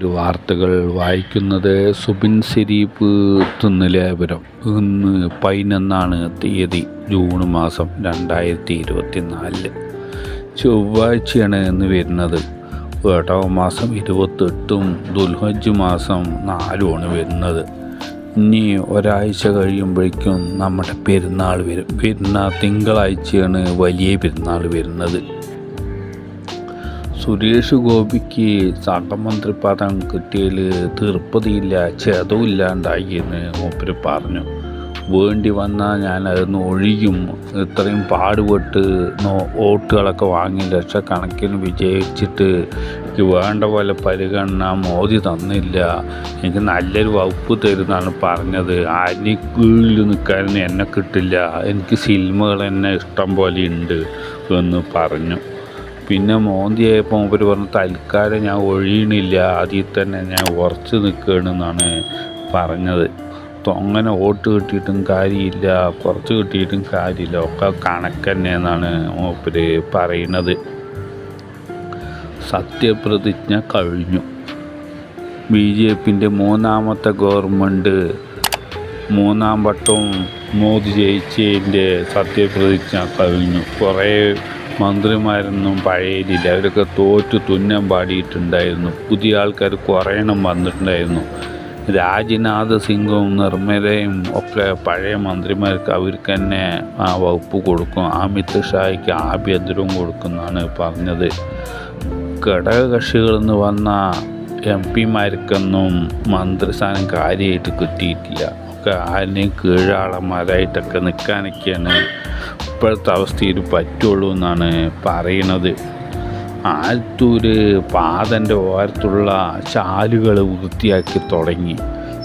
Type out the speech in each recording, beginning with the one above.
ഒരു വാർത്തകൾ വായിക്കുന്നത് സുബിൻ സിരീപ്പ് തുന്നലേപുരം ഇന്ന് പതിനൊന്നാണ് തീയതി ജൂൺ മാസം രണ്ടായിരത്തി ഇരുപത്തി നാലിൽ ചൊവ്വാഴ്ചയാണ് ഇന്ന് വരുന്നത്. ഏട്ടാവ് മാസം ഇരുപത്തെട്ടും ദുൽഹജ് മാസം നാലുമാണ് വരുന്നത്. ഇനി ഒരാഴ്ച കഴിയുമ്പോഴേക്കും നമ്മുടെ പെരുന്നാൾ വരും. പെരുന്നാൾ തിങ്കളാഴ്ചയാണ് വലിയ പെരുന്നാൾ വരുന്നത്. സുരേഷ് ഗോപിക്ക് സഹമന്ത്രി പദം കിട്ടിയതിൽ തീർപ്പതിയില്ല ചെതവില്ലാണ്ടായി എന്ന് മൂപ്പര് പറഞ്ഞു. വേണ്ടി വന്നാൽ ഞാൻ അതൊന്ന് ഒഴിയും. ഇത്രയും പാടുപെട്ട് വോട്ടുകളൊക്കെ വാങ്ങി ലക്ഷക്കണക്കിന് വിജയിച്ചിട്ട് എനിക്ക് വേണ്ട പോലെ പരിഗണന മോദി തന്നില്ല. എനിക്ക് നല്ലൊരു വകുപ്പ് തരുന്നാണ് പറഞ്ഞത്. ആരുടെ കീഴിൽ നിൽക്കാൻ എന്നെ കിട്ടില്ല. എനിക്ക് സിനിമകൾ എന്നെ ഇഷ്ടം പോലെ ഉണ്ട് എന്ന് പറഞ്ഞു. പിന്നെ മോന്തിയായപ്പോൾ മൂപ്പര് പറഞ്ഞു തൽക്കാലം ഞാൻ ഒഴിയണില്ല ആദ്യം തന്നെ ഞാൻ ഉറച്ച് നിൽക്കുകയാണെന്നാണ് പറഞ്ഞത്. അങ്ങനെ വോട്ട് കിട്ടിയിട്ടും കാര്യമില്ല കുറച്ച് കിട്ടിയിട്ടും കാര്യമില്ല ഒക്കെ കണക്ക് തന്നെ എന്നാണ് പറയുന്നത് സത്യപ്രതിജ്ഞ കഴിഞ്ഞു. ബി ജെ പിന്റെ മൂന്നാമത്തെ ഗവൺമെന്റ് മൂന്നാം വട്ടവും മോദി ജയിച്ചതിന്റെ സത്യപ്രതിജ്ഞ കഴിഞ്ഞു. കുറേ മന്ത്രിമാരൊന്നും പഴയതില്ല അവരൊക്കെ തോറ്റു തുന്നം പാടിയിട്ടുണ്ടായിരുന്നു. പുതിയ ആൾക്കാർ കുറയണം വന്നിട്ടുണ്ടായിരുന്നു. രാജ്നാഥ് സിംഗും നിർമ്മലയും ഒക്കെ പഴയ മന്ത്രിമാർക്ക് അവർക്ക് തന്നെ ആ വകുപ്പ് കൊടുക്കും. അമിത് ഷായ്ക്ക് ആഭ്യന്തരവും കൊടുക്കുമെന്നാണ് പറഞ്ഞത്. ഘടകകക്ഷികളിൽ നിന്ന് വന്ന എം പിമാർക്കൊന്നും മന്ത്രിസ്ഥാനം കാര്യമായിട്ട് കിട്ടിയിട്ടില്ല. ഒക്കെ ആരെയും കീഴാളന്മാരായിട്ടൊക്കെ നിൽക്കാനൊക്കെയാണ് ഇപ്പോഴത്തെ അവസ്ഥയിൽ പറ്റുള്ളൂ എന്നാണ് പറയണത് ആലത്തൂര് പാതന്റെ ഓരത്തുള്ള ചാലുകൾ വൃത്തിയാക്കി തുടങ്ങി.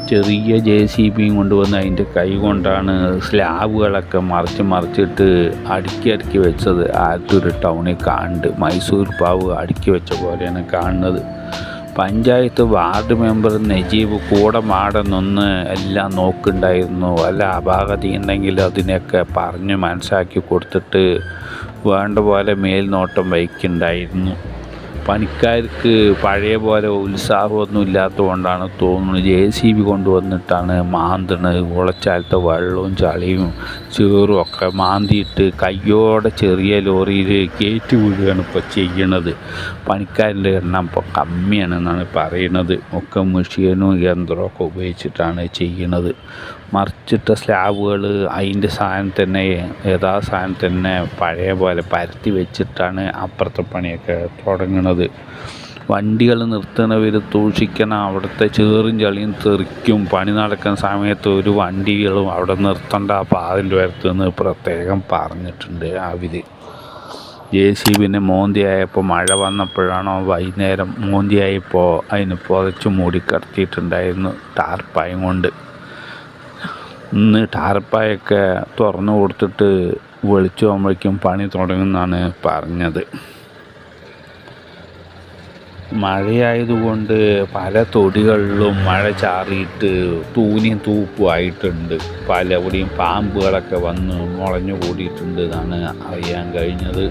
ചെറിയ ജെ സി ബിയും കൊണ്ടുവന്ന് അതിന്റെ കൈ കൊണ്ടാണ് സ്ലാബുകളൊക്കെ മറിച്ച് മറിച്ചിട്ട് അടുക്കി അടുക്കി വെച്ചത്. ആലത്തൂർ ടൗണിൽ കാണുന്നുണ്ട് മൈസൂർ പാവ് അടുക്കി വെച്ച പോലെയാണ് കാണുന്നത്. പഞ്ചായത്ത് വാർഡ് മെമ്പർ നജീബ് കൂടെ മാടന്നൊന്ന് എല്ലാം നോക്കുന്നുണ്ടായിരുന്നു. വല്ല അപാകതി ഉണ്ടെങ്കിൽ അതിനെയൊക്കെ പറഞ്ഞ് മനസ്സാക്കി കൊടുത്തിട്ട് വേണ്ട പോലെ മേൽനോട്ടം വഹിക്കുന്നുണ്ടായിരുന്നു പണിക്കാർക്ക് പഴയ പോലെ ഉത്സാഹമൊന്നും ഇല്ലാത്തതുകൊണ്ടാണ് തോന്നുന്നത്. ജെ സി ബി കൊണ്ടുവന്നിട്ടാണ് മാന്തണത് ഉളച്ചാലത്തെ വെള്ളവും ചളിയും ചേറും ഒക്കെ മാന്തിയിട്ട് കയ്യോടെ ചെറിയ ലോറിയിൽ കയറ്റി വിടുകയാണ് ഇപ്പോൾ ചെയ്യണത്. പണിക്കാരിന്റെ എണ്ണം ഇപ്പോൾ കമ്മിയാണെന്നാണ് പറയുന്നത്. ഒക്കെ മെഷീനും യന്ത്രമൊക്കെ ഉപയോഗിച്ചിട്ടാണ് ചെയ്യണത്. മറിച്ചിട്ട സ്ലാബുകൾ അതിന്റെ സാധനം തന്നെ യഥാ സാധനം തന്നെ പഴയ പോലെ പരത്തി വെച്ചിട്ടാണ് അപ്പുറത്തെ പണിയൊക്കെ തുടങ്ങുന്നത് വണ്ടികൾ നിർത്തുന്നവർ സൂക്ഷിക്കണം. അവിടുത്തെ ചേറും ചളിയും തെറിക്കും. പണി നടക്കുന്ന സമയത്ത് ഒരു വണ്ടികളും അവിടെ നിർത്തണ്ട. അപ്പോൾ അതിന്റെ വരത്തുനിന്ന് നിന്ന് പ്രത്യേകം പറഞ്ഞിട്ടുണ്ട് അവർ ജെ സി പിന്നെ മോന്തിയായപ്പോൾ മഴ വന്നപ്പോഴാണോ വൈകുന്നേരം മോന്തിയായപ്പോൾ അതിന് പുതച്ച് മൂടി കിടത്തിയിട്ടുണ്ടായിരുന്നു കൊണ്ട്. ഇന്ന് ടാർപ്പായൊക്കെ തുറന്നു കൊടുത്തിട്ട് വെളിച്ചു പോകുമ്പോഴേക്കും പണി തുടങ്ങുമെന്നാണ് പറഞ്ഞത്. മഴയായതുകൊണ്ട് പല തൊടികളിലും മഴ ചാറിയിട്ട് തൂനിയും തൂപ്പുമായിട്ടുണ്ട്. പലവിടെയും പാമ്പുകളൊക്കെ വന്ന് മുളഞ്ഞു കൂടിയിട്ടുണ്ട് എന്നാണ് അറിയാൻ കഴിഞ്ഞത്.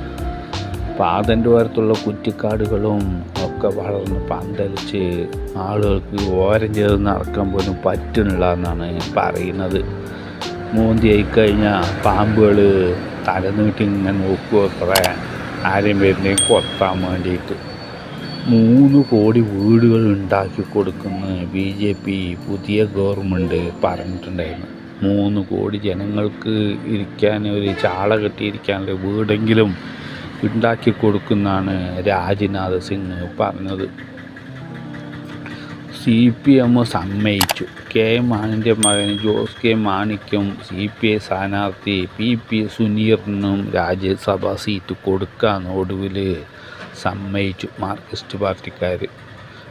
പാതന്റെ ഓരത്തുള്ള കുറ്റിക്കാടുകളും ഒക്കെ വളർന്ന് പന്തലിച്ച് ആളുകൾക്ക് ഓരം ചെയ്ത് നടക്കാൻ പോലും പറ്റുന്നില്ല എന്നാണ് പറയുന്നത്. മൂന്തി ആയിക്കഴിഞ്ഞാൽ പാമ്പുകൾ തലനീട്ടി ഇങ്ങനെ നോക്കുക കുറേ ആരെയും വരുന്നേയും കൊത്താൻ വേണ്ടിയിട്ട്. മൂന്ന് കോടി വീടുകൾ ഉണ്ടാക്കി കൊടുക്കുന്ന ബി ജെ പി പുതിയ ഗവൺമെന്റ് പറഞ്ഞിട്ടുണ്ടായിരുന്നു. മൂന്ന് കോടി ജനങ്ങൾക്ക് ഇരിക്കാൻ ഒരു ചാള കെട്ടിയിരിക്കാനുള്ള വീടെങ്കിലും ഉണ്ടാക്കി കൊടുക്കുന്നാണ് രാജ്നാഥ് സിംഗ് പറഞ്ഞത്. സി പി എം സമ്മതിച്ചു. കെ മാണിന്റെ മകൻ ജോസ് കെ മാണിക്കും സി പി ഐ സ്ഥാനാർത്ഥി പി പി സുനീറിനും രാജ്യസഭാ സീറ്റ് കൊടുക്കാൻ ഒടുവിൽ സമ്മതിച്ചു. മാർക്സിസ്റ്റ് പാർട്ടിക്കാർ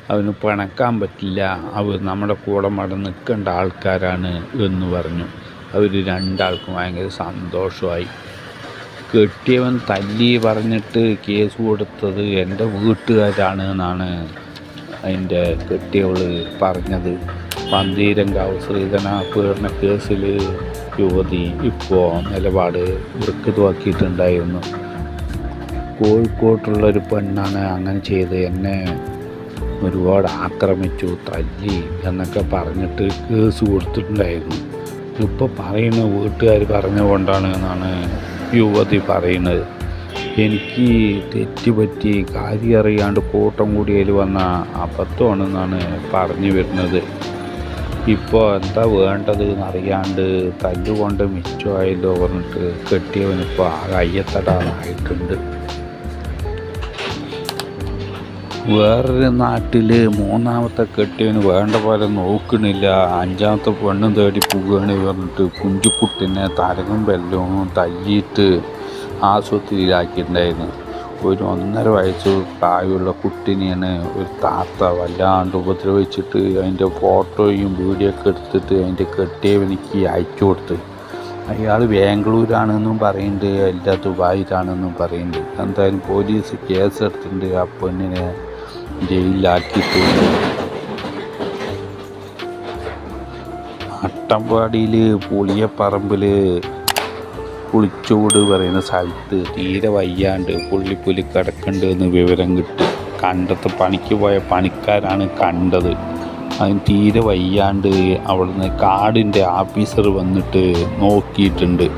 അവന് പിണക്കാൻ പറ്റില്ല. അവർ നമ്മുടെ കൂടെ മട നിൽക്കേണ്ട ആൾക്കാരാണ് എന്ന് പറഞ്ഞു. അവർ രണ്ടാൾക്കും ഭയങ്കര സന്തോഷമായി. കെട്ടിയവൻ തല്ലി പറഞ്ഞിട്ട് കേസ് കൊടുത്തത് എന്റെ വീട്ടുകാരാണ് എന്നാണ് അതിന്റെ കെട്ടിയവൾ പറഞ്ഞത്. പന്തീരങ്കാവ് ശ്രീധന പീഡന കേസിൽ യുവതി ഇപ്പോൾ നിലപാട് വൃക്കതുവാക്കിയിട്ടുണ്ടായിരുന്നു. കോഴിക്കോട്ടുള്ളൊരു പെണ്ണാണ് അങ്ങനെ ചെയ്ത് എന്നെ ഒരുപാട് ആക്രമിച്ചു തല്ലി എന്നൊക്കെ പറഞ്ഞിട്ട് കേസ് കൊടുത്തിട്ടുണ്ടായിരുന്നു. ഇപ്പോൾ പറയുന്ന വീട്ടുകാർ പറഞ്ഞുകൊണ്ടാണ് എന്നാണ് യുവതി പറയുന്നത്. എനിക്ക് തെറ്റുപറ്റി കാര്യം അറിയാണ്ട് കൂട്ടം കൂടിയതിൽ വന്ന അബദ്ധമാണെന്നാണ് പറഞ്ഞു വരുന്നത്. ഇപ്പോൾ എന്താ വേണ്ടത് എന്നറിയാണ്ട് തല്ലുകൊണ്ട് മിച്ചമായല്ലോ പറഞ്ഞിട്ട് കെട്ടിയവനിപ്പോൾ ആ അയ്യത്തടാനായിട്ടുണ്ട് വേറൊരു നാട്ടിൽ മൂന്നാമത്തെ കെട്ടിയവന് വേണ്ട പോലെ നോക്കണില്ല. അഞ്ചാമത്തെ പെണ്ണും തേടി പോവുകയാണ് പറഞ്ഞിട്ട് കുഞ്ചുക്കുട്ടിനെ തരകും വെല്ലവും തല്ലിയിട്ട് ആശുപത്രിയിലാക്കിയിട്ടുണ്ടായിരുന്നു. ഒരു ഒന്നര വയസ്സ് പ്രായമുള്ള കുട്ടിനെയാണ് ഒരു താത്ത വല്ലാണ്ട് ഉപദ്രവിച്ചിട്ട് അതിന്റെ ഫോട്ടോയും വീഡിയോ ഒക്കെ എടുത്തിട്ട് അതിന്റെ കെട്ടിയവനിക്ക് അയച്ചു കൊടുത്ത്. അയാൾ ബാംഗ്ലൂരാണെന്നും പറയുന്നുണ്ട് അല്ല ദുബായിലാണെന്നും പറയുന്നുണ്ട്. എന്തായാലും പോലീസ് കേസ് എടുത്തിട്ടുണ്ട് ആ പെണ്ണിനെ. ജയിലിലാക്കിയിട്ട് അട്ടമ്പാടിയിൽ പുളിയപ്പറമ്പിൽ പുളിച്ചോട് പറയുന്ന സ്ഥലത്ത് തീരെ വയ്യാണ്ട് പുള്ളിപ്പുലി കിടക്കുന്നുണ്ട് എന്ന് വിവരം കിട്ടി. കണ്ടത്ത് പണിക്ക് പോയ പണിക്കാരാണ് കണ്ടത്. അതിന് തീരെ വയ്യാണ്ട് അവിടുന്ന് കാടിന്റെ ആഫീസർ വന്നിട്ട് നോക്കിയിട്ടുണ്ട്.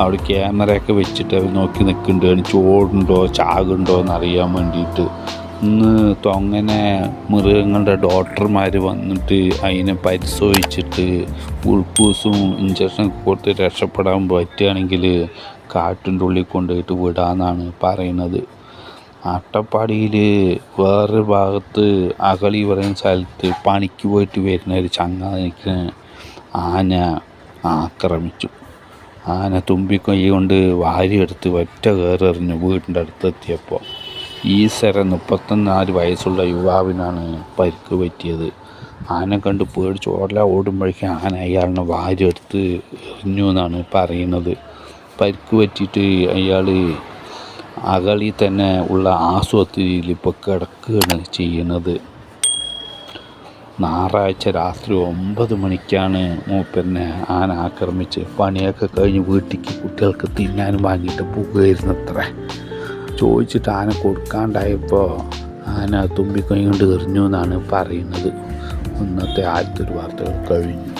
അവിടെ ക്യാമറയൊക്കെ വെച്ചിട്ട് അവർ നോക്കി നിൽക്കുന്നുണ്ട് ചോടുണ്ടോ ചാകുണ്ടോ എന്നറിയാൻ വേണ്ടിയിട്ട്. ഇന്ന് തൊങ്ങനെ മൃഗങ്ങളുടെ ഡോക്ടർമാർ വന്നിട്ട് അതിനെ പരിശോധിച്ചിട്ട് ഗ്ലൂക്കോസും ഇഞ്ചക്ഷൻ കൊടുത്ത് രക്ഷപ്പെടാൻ പറ്റുകയാണെങ്കിൽ കാട്ടിന്റെ ഉള്ളിൽ കൊണ്ടുപോയിട്ട് വിടാമെന്നാണ് പറയുന്നത് അട്ടപ്പാടിയിൽ വേറൊരു ഭാഗത്ത് അകളി പറയുന്ന സ്ഥലത്ത് പണിക്ക് പോയിട്ട് വരുന്ന ഒരു ചങ്ങാതിക്ക് ആന ആക്രമിച്ചു. ആന തുമ്പിക്കൈ കൊണ്ട് വാരിയെടുത്ത് ഒറ്റ കയറെറിഞ്ഞു വീടിന്റെ അടുത്തെത്തിയപ്പോൾ. ഈശ്വര മുപ്പത്തിനാല് വയസ്സുള്ള യുവാവിനാണ് പരിക്ക് പറ്റിയത്. ആന കണ്ട് പേടിച്ച് ഓടല ഓടുമ്പോഴേക്കും ആന അയാളിനെ വാരിയെടുത്ത് എറിഞ്ഞു എന്നാണ് പറയുന്നത്. പരിക്ക് പറ്റിയിട്ട് അയാൾ അകളി തന്നെ ഉള്ള ആശുപത്രിയിൽ ഇപ്പോൾ കിടക്കുകയാണ് ചെയ്യുന്നത്. ഞായറാഴ്ച രാത്രി ഒമ്പത് മണിക്കാണ് മൂപ്പനെ ആന ആക്രമിച്ച് പണിയൊക്കെ കഴിഞ്ഞ് വീട്ടിലേക്ക് കുട്ടികൾക്ക് തിന്നാനും വാങ്ങിയിട്ട് പോകുമായിരുന്നത്ര ചോദിച്ചിട്ട് ആന കൊടുക്കാണ്ടായപ്പോൾ ആന തുമ്പിക്കൈ കൊണ്ട് എറിഞ്ഞു എന്നാണ് പറയുന്നത്. ഇന്നത്തെ ആദ്യത്തെ ഒരു വാർത്തകൾ കഴിഞ്ഞു.